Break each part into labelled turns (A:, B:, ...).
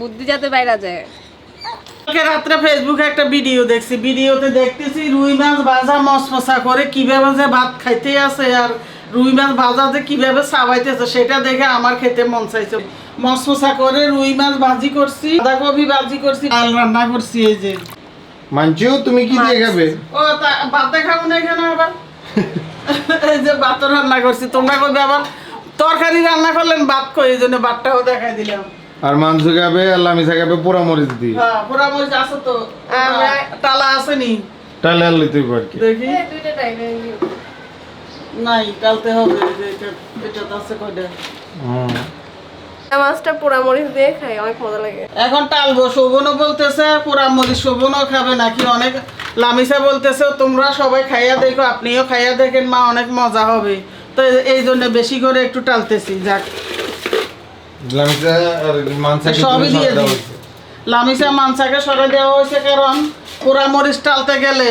A: বুদ্ধি যাতে বাইরা যায়।
B: রাত্রে ফেসবুকে একটা ভিডিও দেখছি। ভিডিওতে দেখতেছি রুই মাছ ভাজা মশমশা করে কীভাবে যে ভাত খাইতে আছে আর রুই মাছ ভাজা যে কীভাবে সাবাইতেছে সেটা দেখে আমার খেতে মন চাইছে। মশমশা করে রুই মাছ ভাজি করছি বাঁধাকপি ভাজি করছি ডাল রান্না করছি এই যে।
C: মানছু তুমি কি দিয়ে খাবে?
B: ও তা ভাত দেখাবো না এখানে আবার? এই যে ভাত রান্না করছি তোমরা কবে আবার? তরকারি রান্না করলেন ভাত কই? এই জন্য ভাতটাও দেখাই দিলাম।
C: আর মাংস খাবে আর লামিসা খাবে পোড়া মরিচ দিয়ে।
B: হ্যাঁ পুরা মরিচ আছে তো।
A: আমরা-
B: আসেনি
C: তাহলে আর লইতে আর কি।
B: দেখি।
A: দুইটা টাইপের
B: নাই টালতে হবে এটা এটা তো আছে কয়টা।
A: মাছটা পোড়া মরিচ দিয়ে খাই অনেক মজা লাগে।
B: এখন টালবো শোভনও বলতেছে পুরা মরিচ শোভনও খাবে নাকি অনেক লামিসা বলতেছে তোমরা সবাই খাইয়া দেখো আপনিও খাইয়া দেখেন মা অনেক মজা হবে। তো এই জন্য বেশি করে একটু টালতেছি যাক।
C: লামিসা আর মাংস
B: সবই দিয়ে দিই। লামিসা মানসাকে সরে দেওয়া হয়েছে কারণ পুরা মরিচ টালতে গেলে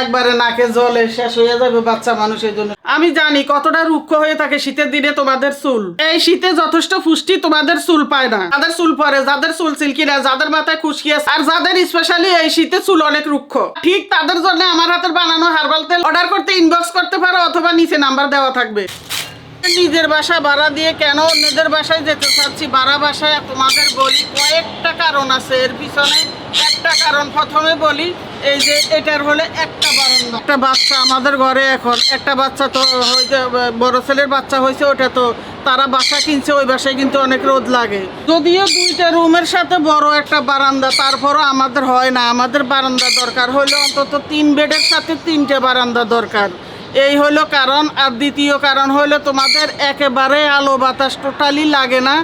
B: একবারে নাকে জলে শেষ হয়ে যাবে বাচ্চা মানুষের জন্য। আমি জানি কতটা রুক্ষ হয়ে থাকে শীতের দিনে তোমাদের চুল। এই শীতে যথেষ্ট পুষ্টি তোমাদের চুল পায় না। যাদের চুল পরে যাদের চুল সিল্কি না যাদের মাথায় খুশকি আছে আর যাদের স্পেশালি এই শীতে চুল অনেক রুক্ষ। ঠিক তাদের জন্য আমার হাতের বানানো হার্বাল তেল অর্ডার করতে ইনবক্স করতে পারো অথবা নিচে নাম্বার দেওয়া থাকবে। নিজের বাসা ভাড়া দিয়ে কেন অন্যদের বাসায় যেতে চাচ্ছি? ভাড়া বাসায় তোমাদের বলি কয়েকটা কারণ আছে। এর পিছনে একটা কারণ প্রথমে বলি, এই যে এটার হলে একটা বারান্দা। একটা বাচ্চা আমাদের ঘরে এখন, একটা বাচ্চা তো হইতে, বড় ছেলের বাচ্চা হয়েছে ওটা তো, তারা বাসা কিনছে, ওই বাসায় কিন্তু অনেক রোদ লাগে। যদিও দুইটা রুমের সাথে বড় একটা বারান্দা, তারপরও আমাদের হয় না। আমাদের বারান্দা দরকার হলে অন্তত তিন বেডের সাথে তিনটে বারান্দা দরকার। এই হলো কারণ, আর দ্বিতীয় কারণ হলো তোমাদের একেবারে আলো বাতাস টোটালি লাগে না।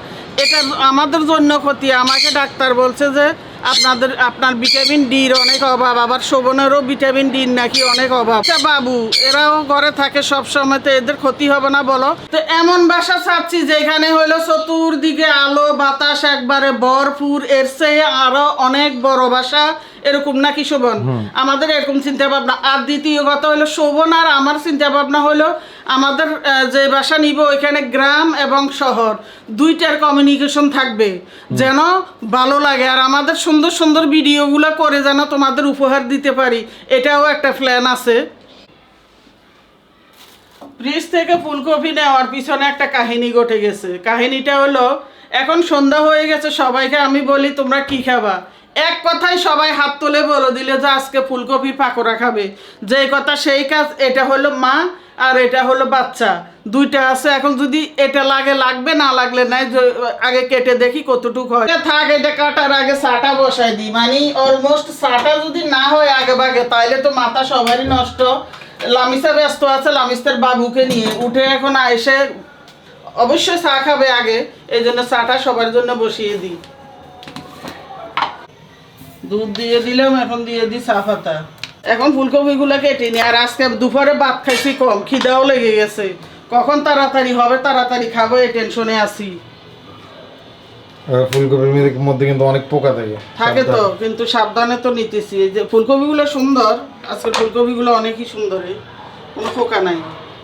B: এটা আমাদের জন্য ক্ষতি। আমাকে ডাক্তার বলছে যে, আপনাদের, আপনার ভিটামিন ডির অনেক অভাব। আবার শোভনেরও ভিটামিন ডির নাকি অনেক অভাব। আচ্ছা বাবু, এরাও ঘরে থাকে সব সময় তো এদের ক্ষতি হবে না বলো। তো এমন বাসা চাচ্ছি যেখানে হলো চতুর্দিকে আলো বাতাস একবারে ভরপুর। এর চেয়ে আরও অনেক বড় বাসা এরকম নাকি শোভন? আমাদের এরকম চিন্তা ভাবনা আর দ্বিতীয় কথা হলো শোভন আর আমার চিন্তা ভাবনা হলো আমাদের যে বাসা নিব ওইখানে গ্রাম এবং শহর দুইটার কমিউনিকেশন থাকবে। যেন ভালো লাগে। আর আমাদের সুন্দর সুন্দর ভিডিওগুলো করে যেন তোমাদের উপহার দিতে পারি। এটাও একটা প্ল্যান আছে। ব্রিজ থেকে ফুলকপি নেওয়ার পিছনে একটা কাহিনী ঘটে গেছে। কাহিনীটা হলো এখন সন্ধ্যা হয়ে গেছে সবাইকে আমি বলি তোমরা কি খাবা? এক কথায় সবাই হাত তুলে বলে দিলে যে আজকে ফুলকপির পাকোড়া খাবে। যে কথা সেই কাজ, এটা হলো মা আর এটা হলো বাচ্চা। দুইটা আছে, এখন যদি এটা লাগে, লাগবে, না লাগলে নাই আগে কেটে দেখি কতটুকু হয়। থাক, এটা কাটার আগে সাটা বসাই দিই। মানে অলমোস্ট সাটা যদি না হয় আগে ভাগে, তাইলে তো মাথা সবারই নষ্ট। লামিসা ব্যস্ত আছে, লামিসের বাবুকে নিয়ে। উঠে এখন এসে অবশ্যই চা খাবে আগে, এই জন্য চাটা সবার জন্য বসিয়ে দিই। দুধ দিয়ে দিলাম এখন দিয়ে দিই চা পাতা। এখন ফুলকপিগুলো কেটে নি আর আজকে দুপুরে ভাত খাইছি কম খিদাও লেগে গেছে। কখন তাড়াতাড়ি হবে তাড়াতাড়ি খাব এই টেনশনে আছি।
C: ফুলকপির মধ্যে- কিন্তু অনেক পোকা থাকে।
B: থাকে তো কিন্তু সাবধানে তো নিতেছি। এই যে ফুলকপিগুলো সুন্দর আজকে ফুলকপিগুলো অনেকই সুন্দর। কোনো পোকা নাই।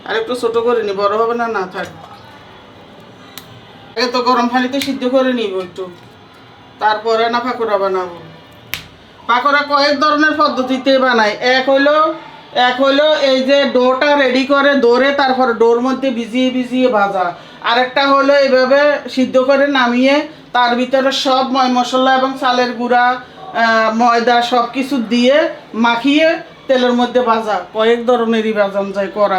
B: আর একটু ছোট করে নি বড় হবে না না থাক। আগে তো গরম পানিতে সিদ্ধ করে নিব একটু। তারপরে না পাকোড়া বানাবো। পাকোড়া কয়েক ধরনের পদ্ধতিতে বানাই এক হইল এক হইল এই যে ডোটা রেডি করে দৌড়ে তারপর ডোর মধ্যে ভিজিয়ে ভিজিয়ে ভাজা। আরেকটা হলো এইভাবে সিদ্ধ করে নামিয়ে তার ভিতরে সব ময় মশলা এবং চালের গুঁড়া ময়দা সব কিছু দিয়ে মাখিয়ে তেলের মধ্যে ভাজা। কয়েক ধরনেরই ভাজান যায় করা।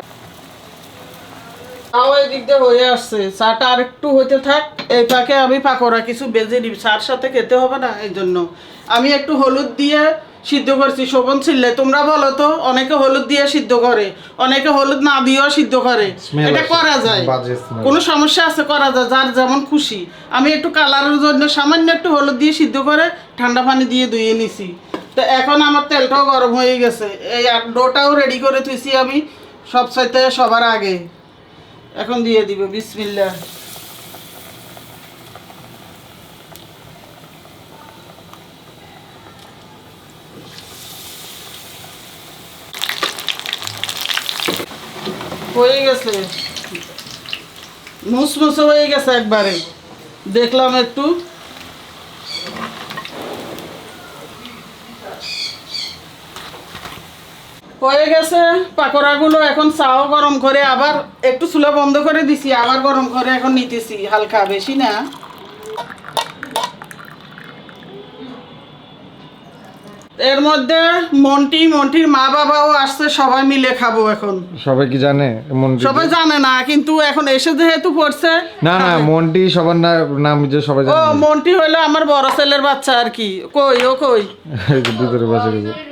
B: তাও এই দিক হয়ে আসছে। চাটা আর একটু হইতে থাক এই পাকে আমি পাকোড়া কিছু বেজে নিই চার সাথে খেতে হবে না এই জন্য। আমি একটু হলুদ দিয়ে সিদ্ধ করছি। শোভন তোমরা বলো তো অনেকে হলুদ দিয়ে সিদ্ধ করে অনেকে হলুদ না দিয়েও সিদ্ধ করে। এটা করা যায়। কোনো সমস্যা আছে করা যায় যার যেমন খুশি। আমি একটু কালারের জন্য সামান্য একটু হলুদ দিয়ে সিদ্ধ করে ঠান্ডা পানি দিয়ে ধুয়ে নিছি। তো এখন আমার তেলটাও গরম হয়ে গেছে। এই ডোটাও রেডি করে থুইছি আমি সব সাইতে সবার আগে। এখন দিয়ে দিব বিসমিল্লা হয়ে গেছে। মুসমুসে হয়ে গেছে একবারে। দেখলাম একটু। হয়ে গেছে। পাকোড়াগুলো এখন চাও গরম করে আবার একটু চুলা বন্ধ করে দিছি আবার গরম করে এখন নিতেছি হালকা বেশি না। এর মধ্যে মন্টি মন্টির মা বাবাও আসছে সবাই মিলে খাব এখন।
C: সবাই কি জানে মন্টি
B: সবাই জানে না কিন্তু এখন এসে যেহেতু পড়ছে
C: না না মন্টি সবার নাম যে সবাই জানে ও
B: মন্টি হলো আমার বড় ছেলের বাচ্চা আর কি। কই ও কই?
C: ভিতরে গেছে।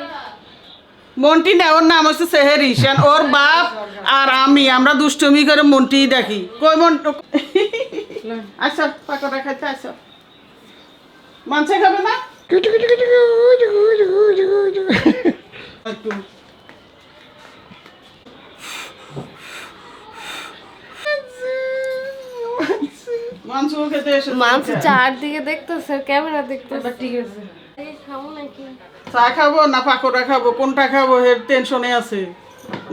B: মন্টি না ওর নাম হচ্ছে সেহেরি সেন ওর বাপ আর আমি আমরা দুষ্টুমি করে মন্টি দেখি। কই মন আচ্ছা পাকোড়া খাইতে আসো মাংস খাবে না? মাংস খেতে এসে
A: মাংস চারদিকে দেখতেছে ক্যামেরা দেখতেছে। ঠিক আছে।
B: চা খাব না পাকোড়া খাব? কোনটা খাব? এর টেনশনে আছে।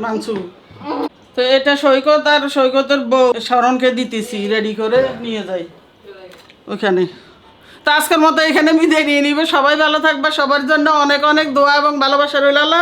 B: মাংস। তো এটা সৈকত আর সৈকতের বউ শরণকে দিতেছি রেডি করে নিয়ে যাই। ওখানে তো আজকের মতো এখানে বিদায় নিয়ে নিবে। সবাই ভালো থাকবে, সবার জন্য অনেক অনেক দোয়া এবং ভালোবাসা রইল। আল্লাহ